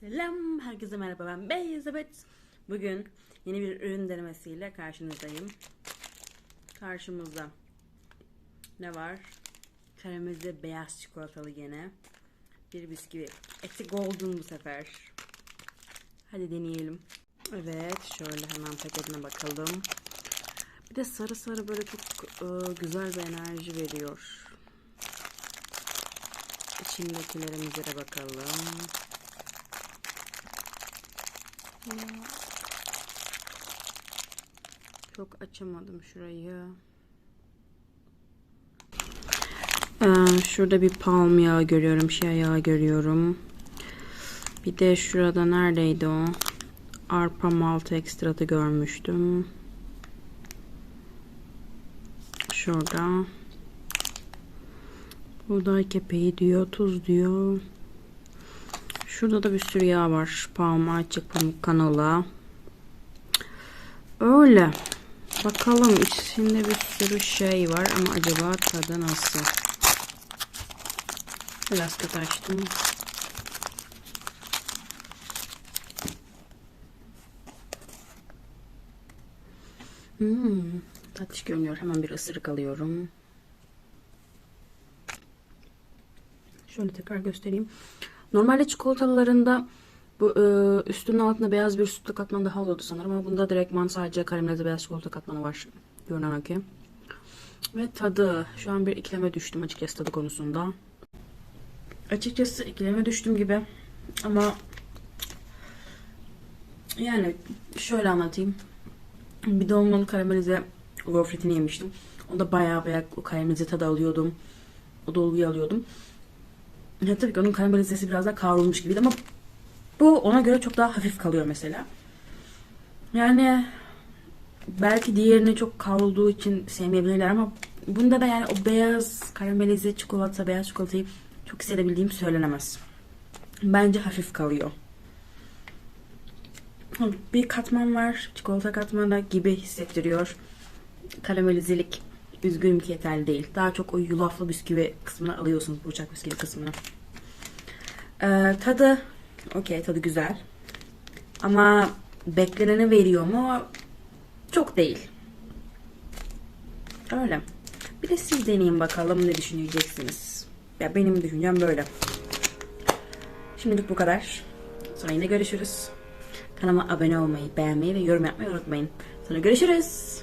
Selam, herkese merhaba ben Beyzabet. Bugün yeni bir ürün denemesiyle karşınızdayım. Karşımızda ne var? Karamelize beyaz çikolatalı gene. Bir bisküvi. Eti golden bu sefer. Hadi deneyelim. Evet, şöyle hemen paketine bakalım. Bir de sarı sarı böyle çok e, güzel bir enerji veriyor. İçindekilerimize de bakalım. Çok açamadım şurayı. Ee, şurada bir palm yağı görüyorum, şey yağı görüyorum. Bir de şurada neredeydi o? Arpa malt ekstratı görmüştüm. Şurada. Buğday kepeği diyor, tuz diyor. Şurada da bir sürü yağ var. Palma, açık pamuk, kanola. Öyle. Bakalım içinde bir sürü şey var ama acaba tadı nasıl? Biraz kötü açtım. Hmm, tatlış görünüyor. Hemen bir ısırık alıyorum. Şöyle tekrar göstereyim. Normalde çikolatalarında bu e, üstünün altında beyaz bir sütlü katman daha oluyordu sanırım ama bunda direktman sadece karamelize beyaz çikolata katmanı var. Görünen ki. Ve tadı. Şu an bir ikileme düştüm açıkçası tadı konusunda. Açıkçası ikileme düştüm gibi. Ama yani şöyle anlatayım. Bir dolmanın karamelize gofretini yemiştim. O da bayağı bayağı o karamelize tadı alıyordum. O dolguyu alıyordum. Ya tabii ki onun karamelizesi biraz daha kavrulmuş gibiydi ama bu ona göre çok daha hafif kalıyor mesela. Yani belki diğerini çok kavrulduğu için sevmeyebilirler ama bunda da yani o beyaz karamelize çikolata, beyaz çikolatayı çok hissedebildiğim söylenemez. Bence hafif kalıyor. Bir katman var. Çikolata katmanı gibi hissettiriyor. Karamelizelik üzgünüm ki yeterli değil. Daha çok o yulaflı bisküvi kısmını alıyorsunuz. Burçak bisküvi kısmını. Ee, tadı okey tadı güzel. Ama bekleneni veriyor mu? Çok değil. Öyle. Bir de siz deneyin bakalım ne düşüneceksiniz. Ya benim düşüncem böyle. Şimdilik bu kadar. Sonra yine görüşürüz. Kanalıma abone olmayı, beğenmeyi ve yorum yapmayı unutmayın. Sonra görüşürüz.